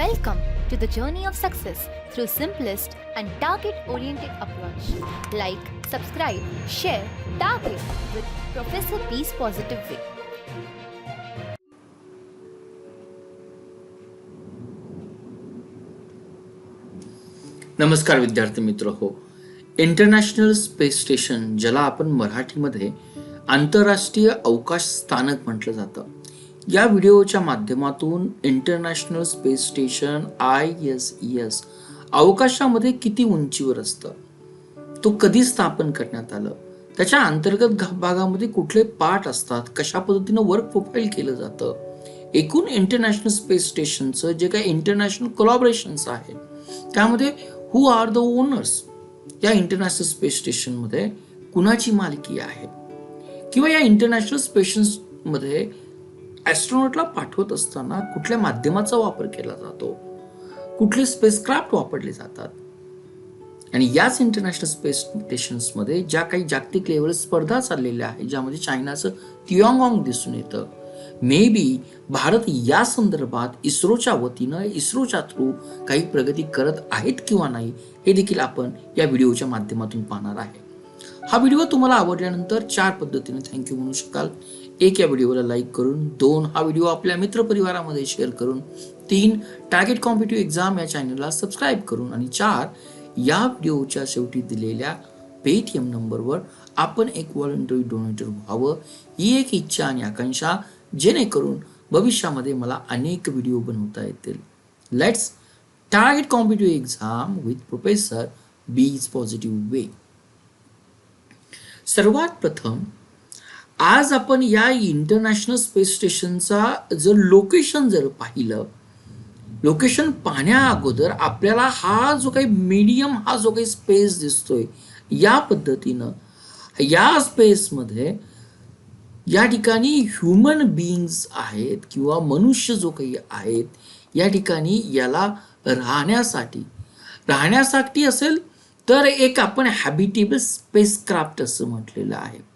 Welcome to the journey of success through simplest and target oriented approach. Like, subscribe, share, target with Professor Peace Positive Way. नमस्कार विद्यार्थी मित्र हो international space station ज्याला आपण मराठीमध्ये आंतरराष्ट्रीय अवकाश स्थानक म्हटलं जातं या व्हिडिओच्या माध्यमातून international space station I S S अवकाशामध्ये किती उंचीवर असतं? तो कधी स्थापन करण्यात आलं? त्याच्या अंतर्गत भागामध्ये कुठले पार्ट असतात? कशा पद्धतीनं वर्क प्रोफाईल केलं जातं? एकूण इंटरनॅशनल स्पेस स्टेशनचं जे काही इंटरनॅशनल कोलॉबरेशन्स आहेत त्यामध्ये हु आर द ओनर्स या इंटरनॅशनल स्पेस स्टेशनमध्ये कुणाची मालकी आहे? किंवा या इंटरनॅशनल स्पेशन्समध्ये ॲस्ट्रॉनॉटला पाठवत असताना कुठल्या माध्यमाचा वापर केला जातो? कुठले स्पेसक्राफ्ट वापरले जातात? आणि याच इंटरनॅशनल स्पेस स्टेशन्समध्ये ज्या काही जागतिक लेवल स्पर्धा चाललेल्या आहेत ज्यामध्ये चायनाचं तियांगॉंग दिसून येतं मे बी भारत या संदर्भात इस्रोच्या वतीनं इस्रोच्या थ्रू काही प्रगती करत आहेत किंवा नाही हे देखील आपण या व्हिडिओच्या माध्यमातून पाहणार आहे. हा व्हिडिओ तुम्हाला आवडल्यानंतर चार पद्धतीने थँक्यू म्हणू शकाल. एक या व्हिडिओला लाईक करून दोन हा व्हिडिओ आपल्या मित्रपरिवारामध्ये शेअर करून तीन टार्गेट कॉम्पिटिव्ह एक्झाम या चॅनलला सबस्क्राईब करून आणि चार या व्हिडिओच्या शेवटी दिलेल्या पेटीएम नंबरवर आपण एक व्हॉलंटरी डोनेटर व्हावं ही एक इच्छा आणि आकांक्षा जेणेकरून भविष्यामध्ये मला अनेक व्हिडिओ बनवता येतील. Let's target competitive exam with professor B is positive way सर्वात प्रथम आज आपण या इंटरनॅशनल स्पेस स्टेशनचा जर लोकेशन जर पाहिलं लोकेशन पाहण्या अगोदर आपल्याला हा जो काही मीडियम हा जो काही स्पेस दिसतोय या पद्धतीनं या स्पेसमध्ये या ठिकाणी ह्युमन बिईंग्स आहेत किंवा मनुष्य जो काही आहेत या ठिकाणी याला राहण्यासाठी राहण्यासाठी असेल तर एक आपण हॅबिटेबल स्पेसक्राफ्ट असं म्हटलेलं आहे.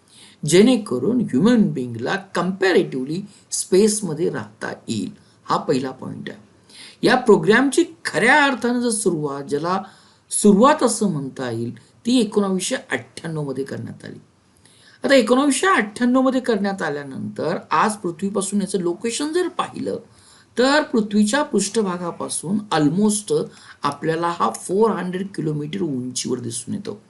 जेणेकरून ह्युमन बिंगला कम्पॅरेटिव्हली स्पेसमध्ये राहता येईल. हा पहिला पॉईंट आहे. या प्रोग्रॅमची खऱ्या अर्थानं जर सुरुवात ज्याला सुरुवात असं म्हणता येईल ती एकोणावीसशे अठ्ठ्याण्णवमध्ये करण्यात आली. आता एकोणावीसशे अठ्ठ्याण्णवमध्ये करण्यात आल्यानंतर आज पृथ्वीपासून याचं लोकेशन जर पाहिलं तर पृथ्वीच्या पृष्ठभागापासून ऑलमोस्ट आपल्याला हा फोर हंड्रेड किलोमीटर उंचीवर दिसून येतो.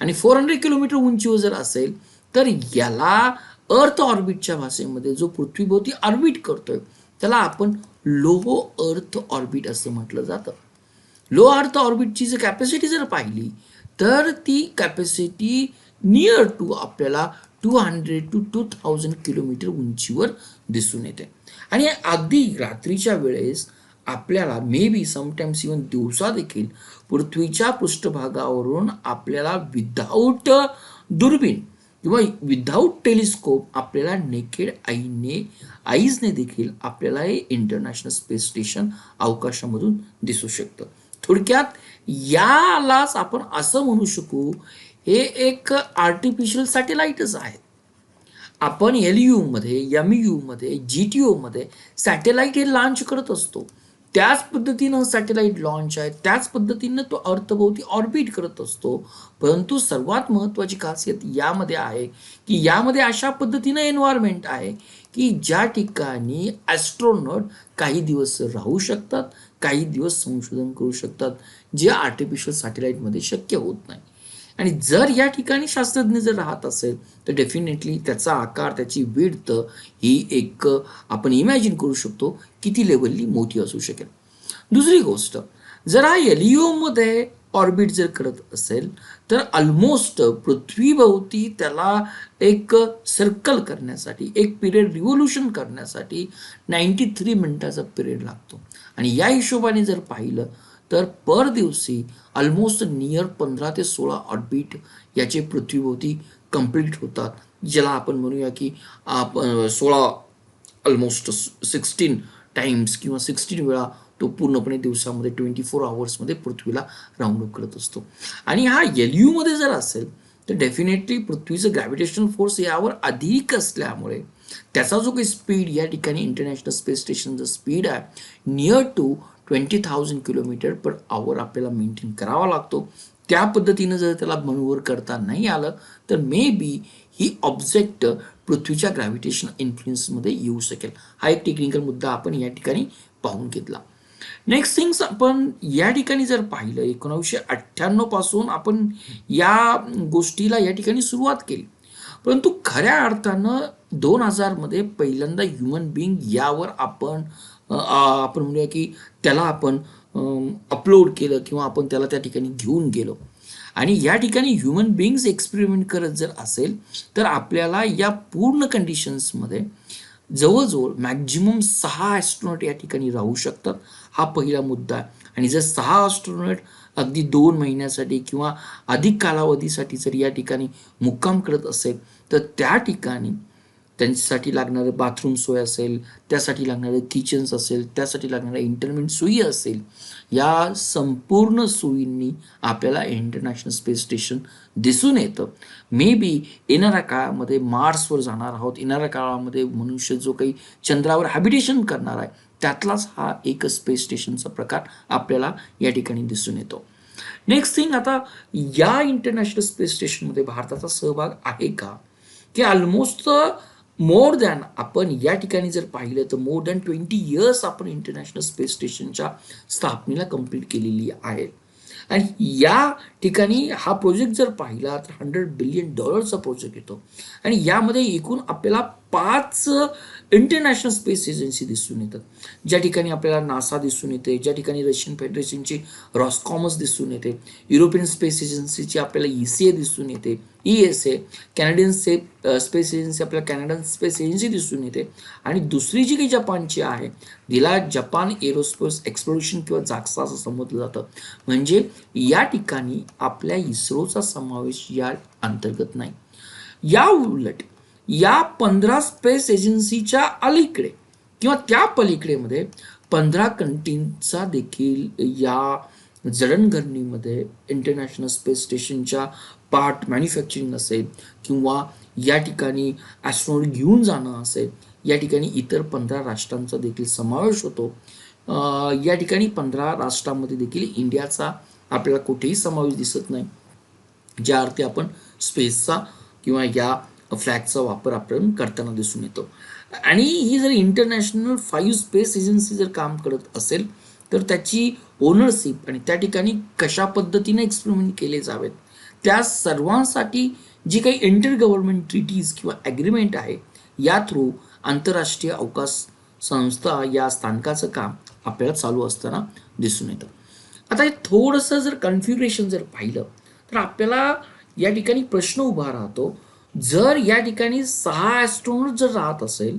आणि फोर हंड्रेड किलोमीटर उंचीवर जर असेल तर याला अर्थ ऑर्बिटच्या भाषेमध्ये जो पृथ्वीभोवती ऑर्बिट करतोय त्याला आपण लो अर्थ ऑर्बिट असं म्हटलं जातं. लो अर्थ ऑर्बिटची जर कॅपॅसिटी जर पाहिली तर ती कॅपॅसिटी नियर टू आपल्याला two hundred to two thousand kilometre उंचीवर दिसून येते. आणि अगदी रात्रीच्या वेळेस आपल्याला मे बी समटाईम्स इवन दिवसा देखील पृथ्वीच्या पृष्ठभागावरून आपल्याला विदाऊट दुर्बीण किंवा विदाऊट टेलिस्कोप आपल्याला नेकेड आईने आईजने देखील आपल्याला हे इंटरनॅशनल स्पेस स्टेशन अवकाशामधून दिसू शकतं. थोडक्यात यालाच आपण असं म्हणू शकू हे एक आर्टिफिशियल सॅटेलाइटच आहे. आपण एल यूमध्ये एम यूमध्ये जी टी ओमध्ये सॅटेलाइट हे लॉन्च करत असतो. त्याच पद्धतीनं सॅटेलाइट लॉन्च आहे. त्याच पद्धतीनं तो अर्थभोवती ऑर्बिट करत असतो. परंतु सर्वात महत्त्वाची खासियत यामध्ये आहे की यामध्ये अशा पद्धतीनं एन्व्हायरमेंट आहे की ज्या ठिकाणी ॲस्ट्रॉनॉट काही दिवस राहू शकतात काही दिवस संशोधन करू शकतात जे आर्टिफिशियल सॅटेलाइटमध्ये शक्य होत नाही. आणि जर या ठिकाणी शास्त्रज्ञ जर राहत असेल तर डेफिनेटली त्याचा आकार त्याची विड्थ ही एक आपण इमॅजिन करू शकतो किती लेवलली मोठी असू शकेल. दुसरी गोष्ट जर हा एलिओमध्ये ऑर्बिट जर करत असेल तर ऑलमोस्ट पृथ्वीभोवती त्याला एक सर्कल करण्यासाठी एक पिरियड रिव्होल्युशन करण्यासाठी नाईन्टी थ्री मिनिटाचा पिरियड लागतो. आणि या हिशोबाने जर पाहिलं तर पर दिवशी ऑलमोस्ट नियर पंधरा ते सोळा ऑर्बिट याचे पृथ्वीभोवती कंप्लीट होतात. ज्याला आपण म्हणूया की सोळा ऑलमोस्ट सिक्स्टीन टाइम्स किंवा सिक्स्टीन वेळा तो पूर्णपणे दिवसामध्ये ट्वेंटी फोर आवर्समध्ये पृथ्वीला राऊंड अप करत असतो. आणि हा एलमध्ये जर असेल तर डेफिनेटली पृथ्वीचं ग्रॅव्हिटेशनल फोर्स यावर अधिक असल्यामुळे त्याचा जो काही स्पीड या ठिकाणी इंटरनॅशनल स्पेस स्टेशनचं स्पीड आहे near to twenty thousand kilometre per hour आपल्याला मेंटेन करावा लागतो. त्या पद्धतीनं जर त्याला मनोवर करता नाही आलं तर मे बी ही ऑब्जेक्ट पृथ्वीच्या ग्रॅव्हिटेशन इन्फ्लुएन्समध्ये येऊ शकेल. हा एक टेक्निकल मुद्दा आपण या ठिकाणी पाहून घेतला. नेक्स्ट थिंग्स आपण या ठिकाणी जर पाहिलं एकोणावीसशे अठ्ठ्याण्णवपासून आपण या गोष्टीला या ठिकाणी सुरुवात केली. परंतु खऱ्या अर्थानं दोन हजारमध्ये पहिल्यांदा ह्युमन बिईंग यावर आपण आपण म्हणूया की त्याला आपण अपलोड केलं किंवा आपण त्याला त्या ठिकाणी घेऊन गेलो. आणि या ठिकाणी ह्युमन बिईंग्स एक्सपेरिमेंट करत जर असेल तर आपल्याला या पूर्ण कंडिशन्समध्ये जवळजवळ मॅक्झिमम सहा ॲस्ट्रॉनॉट या ठिकाणी राहू शकतात. हा पहिला मुद्दा आहे. आणि जर सहा ॲस्ट्रॉनॉट अगदी दोन महिन्यासाठी किंवा अधिक कालावधीसाठी जर या ठिकाणी मुक्काम करत असेल तर त्या ठिकाणी त्यांच्यासाठी लागणारं बाथरूम सोय असेल त्यासाठी लागणारे किचन्स असेल त्यासाठी लागणाऱ्या इंटरमेंट सोयी असेल या संपूर्ण सोयींनी आपल्याला इंटरनॅशनल स्पेस स्टेशन दिसून येतं. मे बी येणाऱ्या काळामध्ये मार्सवर जाणार आहोत. येणाऱ्या काळामध्ये मनुष्य जो काही चंद्रावर हॅबिटेशन करणार आहे त्यातलाच हा एक स्पेस स्टेशनचा प्रकार आपल्याला या ठिकाणी दिसून येतो. नेक्स्ट थिंग आता या इंटरनॅशनल स्पेस स्टेशनमध्ये भारताचा सहभाग आहे का? की ऑलमोस्ट मोर दॅन आपण या ठिकाणी जर पाहिलं तर मोर दॅन ट्वेंटी इयर्स आपण इंटरनॅशनल स्पेस स्टेशनच्या स्थापनेला कंप्लीट केलेली आहे. आणि या ठिकाणी हा प्रोजेक्ट जर पाहिला तर हंड्रेड बिलियन डॉलरचा प्रोजेक्ट येतो. आणि यामध्ये एकूण आपल्याला पाच इंटरनॅशनल स्पेस एजन्सी दिसून येतात ज्या ठिकाणी आपल्याला नासा दिसून येते ज्या ठिकाणी रशियन फेडरेशनची रॉस्कॉमस दिसून येते युरोपियन स्पेस एजन्सीची आपल्याला ई सी ए दिसून येते E S A Canadian say space agency आपल्याला कॅनडन स्पेस एजन्सी दिसून येते. आणि दुसरी जी काही जपानची आहे तिला जपान एरोस्पेस एक्सप्लोरेशन किंवा जागसा असं संबोधलं जातं. म्हणजे या ठिकाणी आपल्या इस्रोचा समावेश या अंतर्गत नाही. या उलट या पंधरा स्पेस एजन्सीच्या अलीकडे किंवा त्या पलीकडेमध्ये पंधरा कंट्रींचा देखील या जडणघडणीमध्ये इंटरनॅशनल स्पेस स्टेशनच्या पार्ट मॅन्युफॅक्चरिंग असेल किंवा या ठिकाणी ॲस्ट्रॉनॉट घेऊन जाणं असेल या ठिकाणी इतर पंधरा राष्ट्रांचा देखील समावेश होतो. या ठिकाणी पंधरा राष्ट्रांमध्ये देखील इंडियाचा आपल्याला कुठेही समावेश दिसत नाही. ज्या अर्थी आपण स्पेसचा किंवा या फ्लॅगचा वापर आपण करताना दिसून येतो. आणि ही जर इंटरनॅशनल फाईव्ह स्पेस एजन्सी जर काम करत असेल तर त्याची ओनरशिप आणि त्या ठिकाणी कशा पद्धतीने एक्सपेरिमेंट केले जावेत त्या सर्वांसाठी जी काही इंटर गव्हर्नमेंट ट्रिटीज किंवा ॲग्रीमेंट आहे या थ्रू आंतरराष्ट्रीय अवकाश संस्था या स्थानकाचं काम आपल्याला चालू असताना दिसून येतं. आता हे थोडंसं जर कन्फ्युग्रेशन जर पाहिलं तर आपल्याला या ठिकाणी प्रश्न उभा राहतो जर या ठिकाणी सहा ॲस्ट्रॉनॉट जर राहत असेल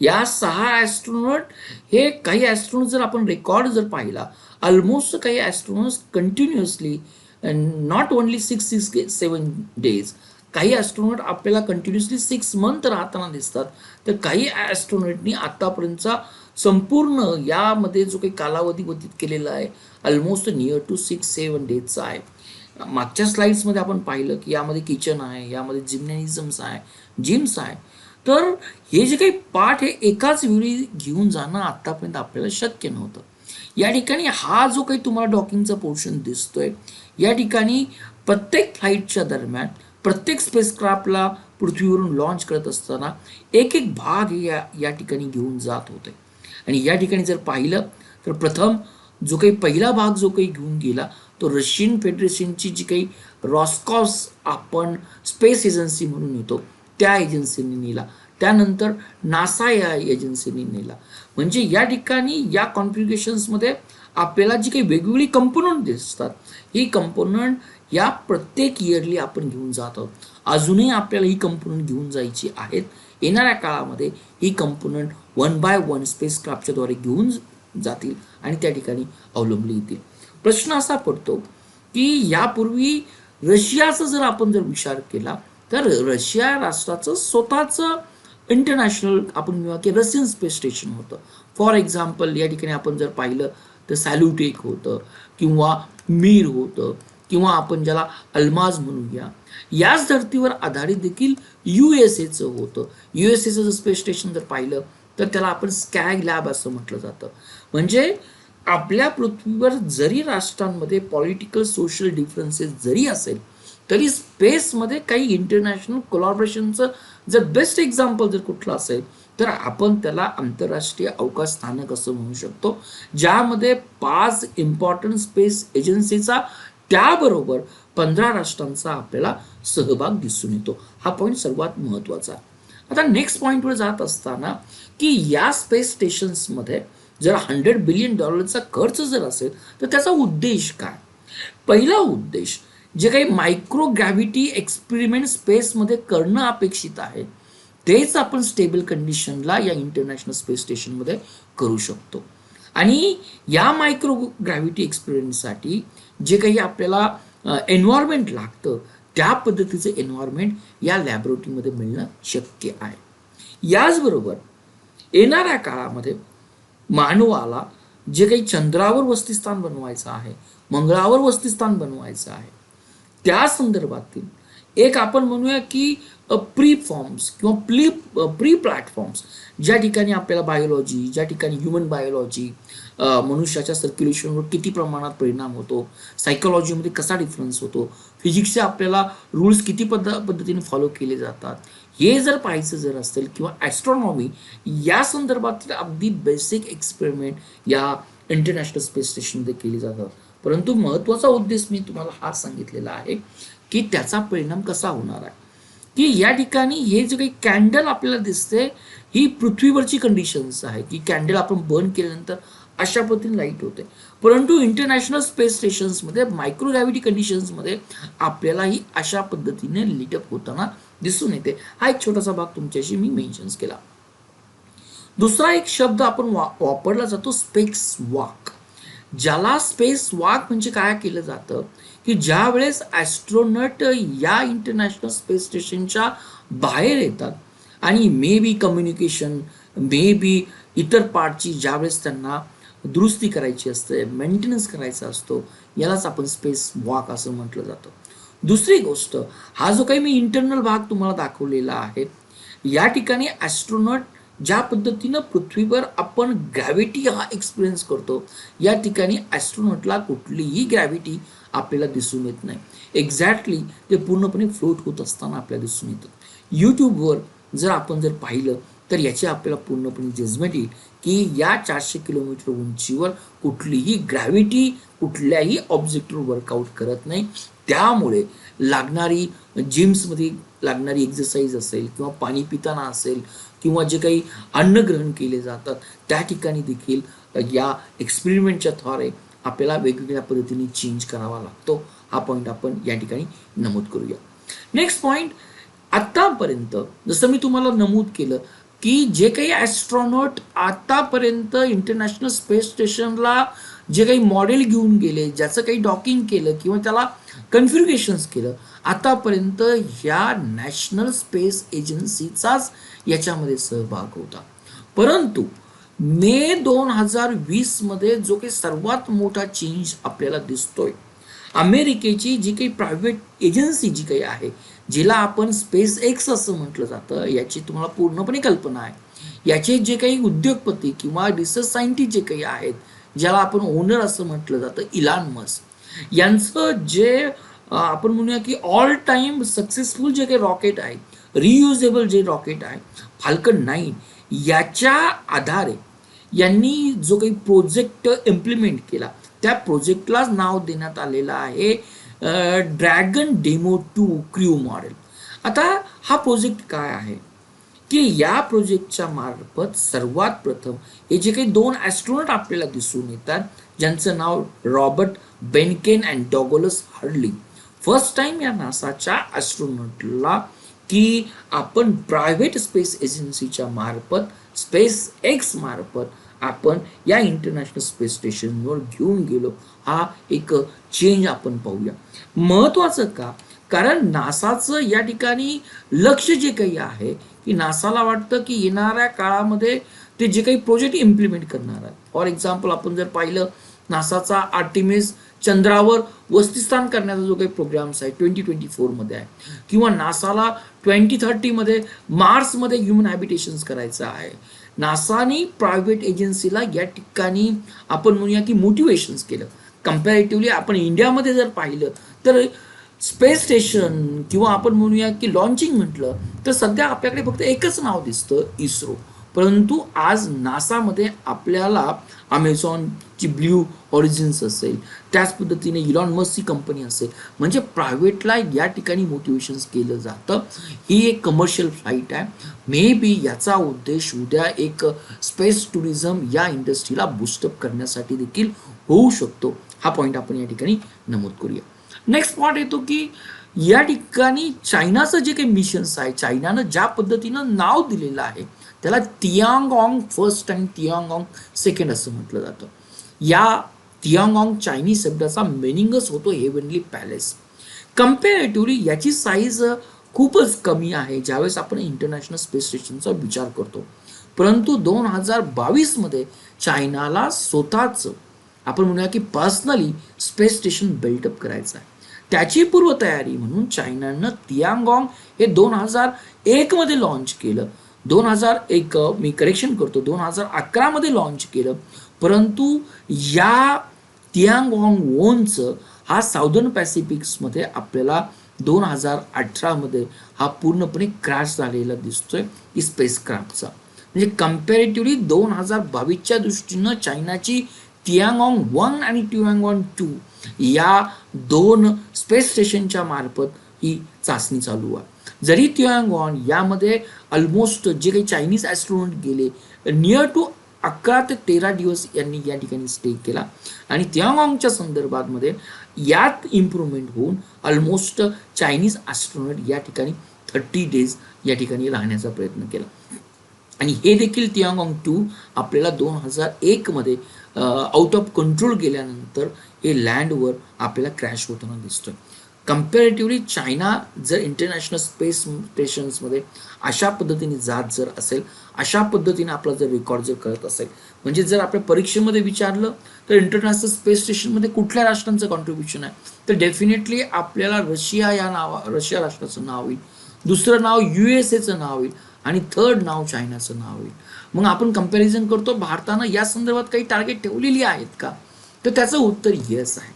या सहा ॲस्ट्रॉनॉट हे काही ॲस्ट्रॉनॉट जर आपण रेकॉर्ड जर पाहिला ऑलमोस्ट काही astronauts continuously not only six six seven days काही ॲस्ट्रॉनॉट आपल्याला कंटिन्युअसली सिक्स मंथ राहताना दिसतात तर काही ॲस्ट्रॉनॉटनी आतापर्यंतचा संपूर्ण यामध्ये जो काही कालावधी व्यतीत केलेला आहे almost near to six seven डेजचा आहे. मागच्या स्लाइड्समध्ये आपण पाहिलं की यामध्ये किचन आहे यामध्ये जिम्नॅनिझम्स आहे जिम्स आहे. तर हे जे काही पाठ हे एकाच वेळी घेऊन जाणं आत्तापर्यंत आपल्याला शक्य नव्हतं. या ठिकाणी हा जो काही तुम्हाला डॉकिंगचा पोर्शन दिसतोय या ठिकाणी प्रत्येक फ्लाईटच्या दरम्यान प्रत्येक स्पेसक्राफ्टला पृथ्वीवरून लॉन्च करत असताना एक एक भाग या या ठिकाणी घेऊन जात होते. आणि या ठिकाणी जर पाहिलं तर प्रथम जो काही पहिला भाग जो काही घेऊन गेला तो रशियन फेडरेशनची जी काही रॉस्कॉस आपण स्पेस एजन्सी म्हणून येतो त्या एजन्सीने नेला. त्यानंतर नासा या एजन्सीने नेला. म्हणजे या ठिकाणी या कॉन्फिग्रेशन्समध्ये आपल्याला जी काही वेगवेगळी कंपोनंट दिसतात ही कंपोनंट या प्रत्येक इयरली आपण घेऊन जात आहोत. अजूनही आपल्याला ही कंपोनंट घेऊन जायची आहेत. येणाऱ्या काळामध्ये ही component one by one space क्राफ्टच्याद्वारे घेऊन जातील आणि त्या ठिकाणी अवलंबली येतील. प्रश्न असा पडतो की यापूर्वी रशियाचा जर आपण जर विचार केला तर रशिया राष्ट्राचं स्वतःचं इंटरनॅशनल आपण म्हणूया की रशियन स्पेस स्टेशन होतं. फॉर एक्झाम्पल या ठिकाणी आपण जर पाहिलं तर सॅल्युटेक होतं किंवा मीर होतं किंवा आपण ज्याला अल्माज म्हणूया याच धर्तीवर आधारित देखील यू एस एचं होतं. यू एस एचं जर स्पेस स्टेशन जर पाहिलं तर त्याला आपण स्कॅग लॅब असं म्हटलं जातं. म्हणजे आपल्या पृथ्वीवर जरी राष्ट्रांमध्ये पॉलिटिकल सोशल डिफरन्सेस जरी असेल तरी स्पेसमध्ये काही इंटरनॅशनल कोलॉबरेशनचं जर बेस्ट एक्झाम्पल जर कुठलं असेल तर आपण त्याला आंतरराष्ट्रीय अवकाश स्थानक असं म्हणू शकतो ज्यामध्ये पाच इम्पॉर्टंट स्पेस एजन्सीचा त्याबरोबर पंधरा राष्ट्रांचा आपल्याला सहभाग दिसून येतो. हा पॉईंट सर्वात महत्त्वाचा आता नेक्स्ट पॉईंटवर जात असताना की या स्पेस स्टेशन्समध्ये जर हंड्रेड बिलियन डॉलरचा खर्च जर असेल तर त्याचा उद्देश काय? पहिला उद्देश जे काही मायक्रो ग्रॅव्हिटी एक्सपेरिमेंट स्पेसमध्ये करणं अपेक्षित आहे तेच आपण स्टेबल कंडिशनला या इंटरनॅशनल स्पेस स्टेशनमध्ये करू शकतो. आणि या मायक्रो ग्रॅव्हिटी एक्सपेरिमेंटसाठी जे काही आपल्याला एन्व्हायरमेंट लागतं त्या पद्धतीचं एन्व्हायरमेंट या लॅबोरेटरीमध्ये मिळणं शक्य आहे. याचबरोबर येणाऱ्या काळामध्ये मानवाला जे काही चंद्रावर वस्तीस्थान बनवायचं आहे मंगळावर वस्तीस्थान बनवायचं आहे त्या संदर्भातील एक आपण म्हणूया की प्री फॉर्म्स किंवा प्ली प्री प्लॅटफॉर्म्स ज्या ठिकाणी आपल्याला बायोलॉजी ज्या ठिकाणी ह्युमन बायोलॉजी मनुष्याच्या सर्क्युलेशनवर किती प्रमाणात परिणाम होतो सायकोलॉजीमध्ये कसा डिफरन्स होतो फिजिक्सचे आपल्याला रूल्स किती पद्ध पद्धतीने फॉलो केले जातात हे जर पाहायचं जर असेल किंवा ॲस्ट्रॉनॉमी या संदर्भातील अगदी बेसिक एक्सपेरिमेंट या इंटरनॅशनल स्पेस स्टेशनमध्ये केली जातात. परंतु महत्त्वाचा उद्देश मी तुम्हाला हा सांगितलेला आहे की त्याचा परिणाम कसा होणार आहे. की या ठिकाणी हे जे काही कॅन्डल आपल्याला दिसते ही पृथ्वीवरची कंडिशन्स आहे. की कॅन्डल आपण बर्न केल्यानंतर अशा पद्धतीने लाइट होते. परंतु इंटरनॅशनल स्पेस स्टेशन्समध्ये मायक्रोग्रॅव्हिटी कंडिशन्समध्ये आपल्याला ही अशा पद्धतीने लिटअप होताना दिसून येते हा एक छोटासा भाग तुमच्याशी मी मेन्शन्स केला दुसरा एक शब्द आपण वा वापरला जातो स्पेक्स वाक ज्याला स्पेस वाक म्हणजे काय केलं जातं की ज्या वेळेस ॲस्ट्रोनट या इंटरनॅशनल स्पेस स्टेशनच्या बाहेर येतात आणि may be communication may be इतर पार्टची ज्यावेळेस त्यांना दुरुस्ती करायची असते मेंटेनन्स करायचा असतो यालाच आपण स्पेस वाक असं म्हटलं जातं दुसरी गोष्ट हा जो काही मी इंटरनल भाग तुम्हाला दाखवलेला आहे या ठिकाणी ॲस्ट्रोनॉट ज्या पद्धतीनं पृथ्वीवर आपण ग्रॅव्हिटी हा एक्सपिरियन्स करतो या ठिकाणी ॲस्ट्रोनॉटला कुठलीही ग्रॅव्हिटी आपल्याला दिसून येत नाही. एक्झॅक्टली ते पूर्णपणे फ्लोट होत असताना आपल्याला दिसून येतं. यूट्यूबवर जर आपण जर पाहिलं तर याची आपल्याला पूर्णपणे जजमेंट येईल की या चारशे किलोमीटर उंचीवर कुठलीही ग्रॅव्हिटी कुठल्याही ऑब्जेक्टवर वर्कआउट करत नाही. त्यामुळे लागणारी जिम्समध्ये लागणारी एक्झरसाईज असेल किंवा पाणी पिताना असेल किंवा जे काही अन्न ग्रहण केले जातात त्या ठिकाणी देखील या एक्सपेरिमेंटच्या द्वारे आपल्याला वेगवेगळ्या पद्धतीने चेंज करावा लागतो. हा पॉईंट आपण या ठिकाणी नमूद करूया. नेक्स्ट पॉईंट आत्तापर्यंत जसं मी तुम्हाला नमूद केलं की जे काही ॲस्ट्रॉनॉट आतापर्यंत इंटरनॅशनल स्पेस स्टेशनला जे काही मॉडेल घेऊन गेले ज्याचं काही डॉकिंग केलं किंवा त्याला कन्फ्युगेशन्स केलं. आतापर्यंत ह्या नॅशनल स्पेस एजन्सीचाच याच्यामध्ये सहभाग होता. परंतु मे दोन हजार वीसमध्ये जो काही सर्वात मोठा चेंज आपल्याला दिसतोय अमेरिकेची जी काही प्रायव्हेट एजन्सी जी काही आहे जिला आपण स्पेस एक्स असं म्हटलं जातं याची तुम्हाला पूर्णपणे कल्पना आहे. याचे जे काही उद्योगपती किंवा रिसर्च सायंटिस्ट जे काही आहेत ज्याला आपण ओनर असं म्हटलं जातं इलान मस यांचं जे आपण म्हणूया की ऑल टाईम सक्सेसफुल जे काही रॉकेट आहे रियुजेबल जे रॉकेट आहे फाल्कन नाईन याच्या आधारे यांनी जो काही प्रोजेक्ट इम्प्लिमेंट केला त्या प्रोजेक्टलाच नाव देण्यात आलेलं आहे Dragon demo two crew model आता हा प्रोजेक्ट काय आहे? की या प्रोजेक्टच्या मार्फत सर्वात प्रथम हे जे काही दोन ॲस्ट्रॉनॉट आपल्याला दिसून येतात ज्यांचं नाव Robert Behnken and Douglas Hurley first time या नासाच्या ॲस्ट्रॉनॉटला की आपण प्रायव्हेट स्पेस एजन्सीच्या मार्फत स्पेस एक्स मार्फत आपण या इंटरनॅशनल स्पेस स्टेशनवर घेऊन गेलो. हा एक चेंज आपण पाहूया. महत्वाचं का? कारण नासाचं या ठिकाणी लक्ष जे काही आहे की नासाला वाटतं की येणाऱ्या काळामध्ये ते जे काही प्रोजेक्ट इम्प्लिमेंट करणार आहे फॉर एक्झाम्पल आपण जर पाहिलं नासाचा आर्टिमिस चंद्रावर वस्तिस्थान करण्याचा जो काही प्रोग्राम्स आहे ट्वेंटी ट्वेंटी फोरमध्ये आहे. किंवा नासाला ट्वेंटी थर्टीमध्ये मार्समध्ये ह्युमन हॅबिटेशन्स करायचं आहे. नासाने प्रायव्हेट एजन्सीला या ठिकाणी आपण म्हणूया की मोटिवेशन्स केलं. कम्पॅरेटिव्हली आपण इंडियामध्ये जर पाहिलं तर स्पेस स्टेशन किंवा आपण म्हणूया की लॉन्चिंग म्हटलं तर सध्या आपल्याकडे फक्त एकच नाव दिसतं इस्रो. परंतु आज नासामध्ये आपल्याला अमेझॉनची ब्ल्यू ऑरिजिन्स असेल त्याच पद्धतीने इलॉन मस्कची कंपनी असेल म्हणजे प्रायव्हेटला या ठिकाणी मोटिवेशन्स केलं जातं. ही एक कमर्शियल फ्लाईट आहे. मे बी याचा उद्देश उद्या एक स्पेस टुरिझम या इंडस्ट्रीला बुस्टअप करण्यासाठी देखील होऊ शकतो. हा पॉईंट आपण या ठिकाणी नमूद करूया. नेक्स्ट पॉईंट येतो की या ठिकाणी चायनाचं जे काही मिशन्स आहे चायनानं ज्या पद्धतीनं नाव दिलेलं आहे त्याला तियांगॉंग फर्स्ट आणि तियांगॉंग सेकंड असं म्हटलं जातं. या तियांगॉंग चायनीज शब्दाचा मिनिंगच होतो हेवनली पॅलेस कम्पॅरेटिव्हली याची साईज खूपच कमी आहे ज्यावेळेस आपण इंटरनॅशनल स्पेस स्टेशनचा विचार करतो. परंतु दोन हजार बावीसमध्ये चायनाला स्वतःचं आपण म्हणूया की पर्सनली स्पेस स्टेशन बिल्टअप करायचं आहे. त्याची पूर्वतयारी म्हणून चायनानं तियांगॉंग हे दोन हजार एकमध्ये लॉन्च केलं. दोन हजार एक मी करेक्शन करतो दोन हजार अकरामध्ये लॉन्च केलं. परंतु या तियांगॉंग वोनचं हा साऊदर्न पॅसिफिक्समध्ये आपल्याला दोन हजार अठरामध्ये हा पूर्णपणे क्रॅश झालेला दिसतोय की स्पेस क्राफ्टचा म्हणजे कम्पॅरेटिव्हली दोन हजार बावीसच्या दृष्टीनं चायनाची तियांगॉंग वन आणि तियांगॉंग टू या दोन स्पेस स्टेशनच्या मार्फत ही चाचणी चालू आहे. जरी तियांगॉन यामध्ये ऑलमोस्ट जे काही चायनीज ॲस्ट्रोनॉट गेले नियर टू अकरा ते तेरा दिवस यांनी या ठिकाणी स्टे केला. आणि तियांगॉंगच्या संदर्भामध्ये यात इम्प्रूव्हमेंट होऊन ऑलमोस्ट चायनीज ॲस्ट्रोनॉट या ठिकाणी थर्टी डेज या ठिकाणी राहण्याचा प्रयत्न केला. आणि हे देखील तियांगॉंग टू आपल्याला दोन हजार एकमध्ये आउट ऑफ कंट्रोल गेल्यानंतर हे लँडवर आपल्याला क्रॅश होताना दिसतोय. कम्पॅरेटिव्हली चायना जर इंटरनॅशनल स्पेस स्टेशन्समध्ये अशा पद्धतीने जात जर असेल अशा पद्धतीने आपला जर रेकॉर्ड जर करत असेल म्हणजे जर आपल्या परीक्षेमध्ये विचारलं तर इंटरनॅशनल स्पेस स्टेशनमध्ये कुठल्या राष्ट्रांचं कॉन्ट्रीब्युशन आहे? तर डेफिनेटली आपल्याला रशिया या नावा रशिया राष्ट्राचं नाव येईल. दुसरं नाव यू एस एचं नाव येईल. आणि थर्ड नाव चायनाचं नाव येईल. मग आपण कंपॅरिझन करतो भारतानं या संदर्भात काही टार्गेट ठेवलेली आहेत का? तर त्याचं उत्तर येस आहे.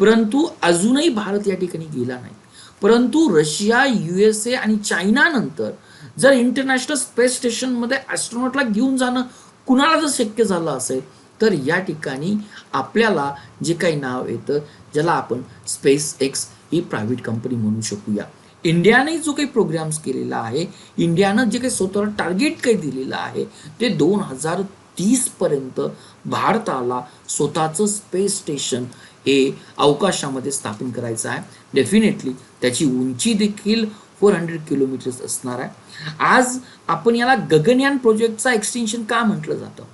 परंतु अजूनही भारत या ठिकाणी गेला नाही. परंतु रशिया युएसए एस ए आणि चायनानंतर जर इंटरनॅशनल स्पेस स्टेशनमध्ये ॲस्ट्रॉनॉटला घेऊन जाणं कुणाला जर शक्य झालं असेल तर या ठिकाणी आपल्याला जे काही नाव येतं ज्याला आपण स्पेस एक्स ही प्रायव्हेट कंपनी म्हणू शकूया. इंडियाने जो काही प्रोग्राम्स केलेला आहे इंडियानं जे काही स्वतःला टार्गेट काही दिलेलं आहे ते दोन हजार तीसपर्यंत भारताला स्वतःचं स्पेस स्टेशन हे अवकाशामध्ये स्थापन करायचं आहे. डेफिनेटली त्याची उंची देखील फोर हंड्रेड किलोमीटर्स असणार आहे. आज आपण याला गगनयान प्रोजेक्टचा एक्सटेन्शन का म्हटलं जातं?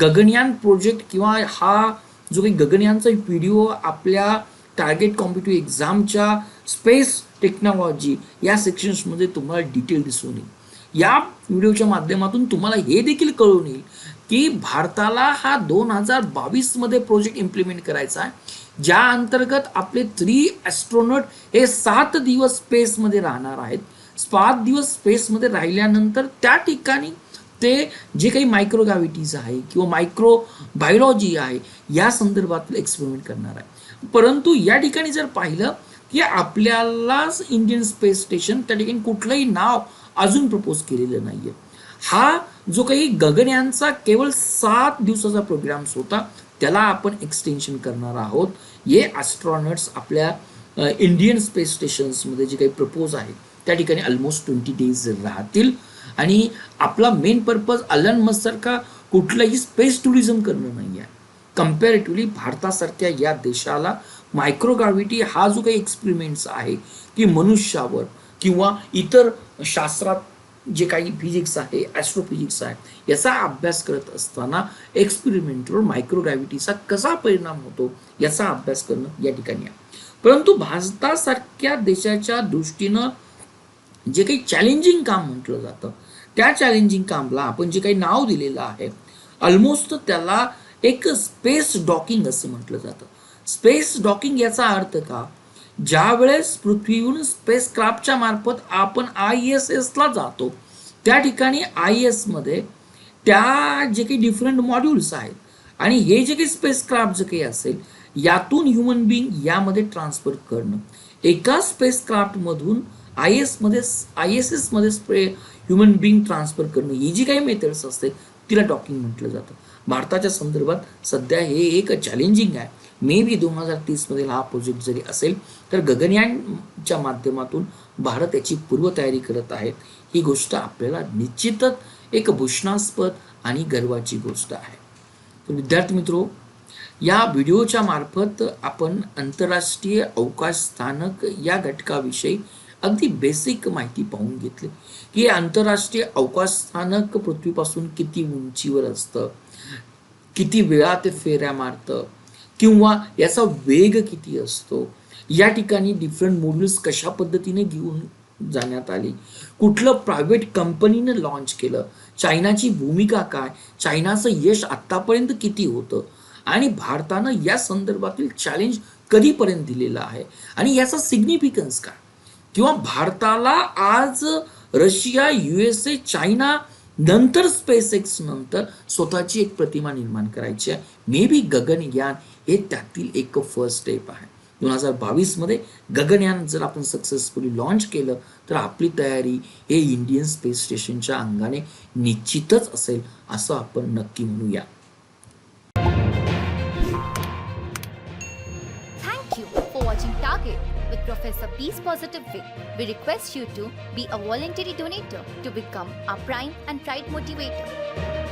गगनयान प्रोजेक्ट किंवा हा जो काही गगनयानचा व्हिडिओ आपल्या टार्गेट कॉम्पिटिव्ह एक्झामच्या स्पेस टेक्नॉलॉजी या सेक्शन्समध्ये तुम्हाला डिटेल दिसून येईल. या व्हिडिओच्या माध्यमातून तुम्हाला हे देखील कळून येईल की भारताला हा दोन हजार बावीसमध्ये प्रोजेक्ट इम्प्लिमेंट करायचा आहे. ज्या अंतर्गत आपले थ्री ॲस्ट्रॉनॉट हे सात दिवस स्पेसमध्ये राहणार आहेत. सात दिवस स्पेसमध्ये राहिल्यानंतर त्या ठिकाणी ते जे काही मायक्रोग्राव्हिटीज आहे किंवा मायक्रो बायोलॉजी आहे या संदर्भात एक्सपेरिमेंट करणार आहे. परंतु या ठिकाणी जर पाहिलं की आपल्यालाच इंडियन स्पेस स्टेशन त्या ठिकाणी कुठलंही नाव अजून प्रपोज केलेलं नाहीये. हा जो काही गगनयानचा केवळ सात दिवसाचा प्रोग्राम्स होता त्याला आपण एक्सटेन्शन करणार आहोत. हे ॲस्ट्रॉनट्स आपल्या इंडियन स्पेस स्टेशन्समध्ये जे काही प्रपोज आहे त्या ठिकाणी ऑलमोस्ट ट्वेंटी डेज राहतील. आणि आपला मेन पर्पज अलन मस्सारखा कुठलाही स्पेस टुरिझम करणं नाही आहे कम्पॅरेटिव्हली भारतासारख्या या देशाला मायक्रोग्राव्हिटी हा जो काही एक्सपेरिमेंट्स आहे की मनुष्यावर किंवा इतर शास्त्रात जे काही फिजिक्स आहे ॲस्ट्रोफिजिक्स आहे याचा अभ्यास करत असताना एक्सपेरिमेंटवर मायक्रोग्रॅव्हिटीचा कसा परिणाम होतो याचा अभ्यास करणं या ठिकाणी आहे. परंतु भारतासारख्या देशाच्या दृष्टीनं जे काही चॅलेंजिंग काम म्हटलं जातं त्या चॅलेंजिंग कामला आपण जे काही नाव दिलेलं आहे ऑलमोस्ट त्याला एक स्पेस डॉकिंग असं म्हटलं जातं. स्पेस डॉकिंग याचा अर्थ का? ज्या वेळेस पृथ्वीवरून स्पेस क्राफ्टच्या मार्फत आपण आय एस एसला जातो त्या ठिकाणी आय एसमध्ये त्या जे काही डिफरंट मॉड्यूल्स आहेत आणि हे जे काही स्पेस क्राफ्ट जे काही असेल यातून ह्युमन बिईंग यामध्ये ट्रान्सफर करणं. एका स्पेस क्राफ्टमधून आय एसमध्ये आय एस एसमध्ये स्पे ह्युमन बिईंग ट्रान्सफर करणं ही जी काही मेथड्स असते तिला डॉकिंग म्हटलं जातं. भारताच्या संदर्भात सध्या हे एक चॅलेंजिंग आहे. मे बी दोन हजार तीसमध्ये हा प्रोजेक्ट जरी असेल तर गगनयानच्या माध्यमातून भारत याची पूर्वतयारी करत आहेत. ही गोष्ट आपल्याला निश्चितच एक भूषणास्पद आणि गर्वाची गोष्ट आहे. तर विद्यार्थी मित्रो या व्हिडिओच्या मार्फत आपण आंतरराष्ट्रीय अवकाश स्थानक या घटकाविषयी अगदी बेसिक माहिती पाहून घेतली. की हे आंतरराष्ट्रीय अवकाश स्थानक पृथ्वीपासून किती उंचीवर असतं? किती वेळा ते फेऱ्या मारतं? किंवा याचा वेग किती असतो? या ठिकाणी डिफरंट मॉड्यूल्स कशा पद्धतीने घेऊन जाण्यात आली? कुठलं प्रायव्हेट कंपनीनं लॉन्च केलं? चायनाची भूमिका काय? चायनाचं यश आत्तापर्यंत किती होतं? आणि भारतानं या संदर्भातील चॅलेंज कधीपर्यंत दिलेलं आहे? आणि याचा सिग्निफिकन्स काय? किंवा भारताला आज Russia U S A China नंतर स्पेस एक्स नंतर स्वतःची एक प्रतिमा निर्माण करायची आहे? मे बी गगनयान हे त्यातील एक फर्स्ट स्टेप आहे दोन हजार बावीसमध्ये गगनयान जर आपण सक्सेसफुली लॉन्च केलं तर आपली तयारी हे इंडियन स्पेस स्टेशनच्या अंगाने निश्चितच असेल असं आपण नक्की म्हणूया Thank you for watching Target with Professor Peace Positive Way. We request you to be a voluntary donator to become our prime and pride motivator.